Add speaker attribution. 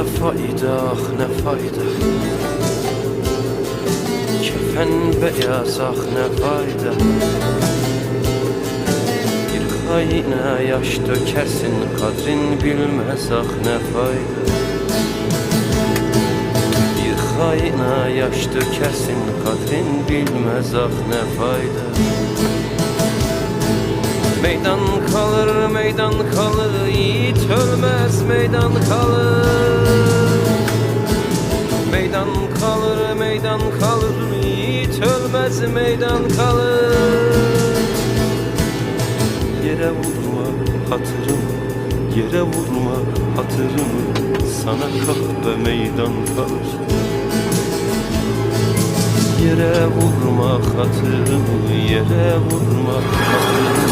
Speaker 1: ne fayda ne fayda? Kefen beyaz ah ne fayda? Bir haine yaş dökersin kadrin bilmez ah ne fayda? Bir haine yaş dökersin kadrin bilmez ah ne fayda? Meydan kalır, meydan kalır, yiğit ölmez, meydan kalır. Kalır, meydan kalır, yiğit ölmez, meydan kalır. Yere vurma hatırım, yere vurma hatırım, sana kahve meydan kalır. Yere vurma hatırım, yere vurma hatırım, sana kahve meydan